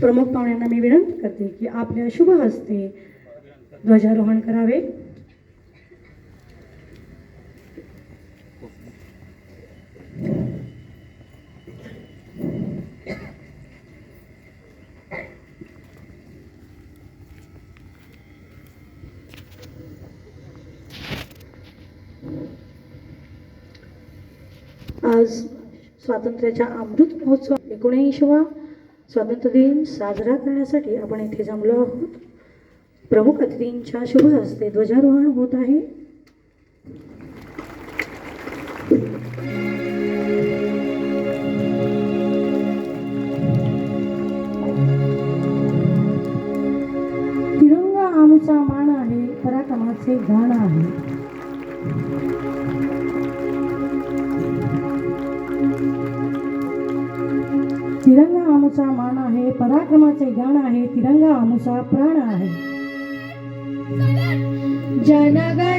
प्रमुख पाहुण्यांना मी विनंती करते की आपल्या शुभ हस्ते ध्वजारोहण करावे. आज स्वातंत्र्याच्या अमृत महोत्सव एकोणऐंशीवा स्वातंत्र्य दिन साजरा करण्यासाठी आपण इथे जमलो आहोत. प्रमुख अतिथींच्या शुभ हस्ते ध्वजारोहण होत आहे. तिरंगा आमचा मान आहे पराक्रमाचे गाणं आहे. तिरंगा आमुचा मान आहे पराक्रमाचे गाण आहे तिरंगा आमुचा प्राण आहे. जनगण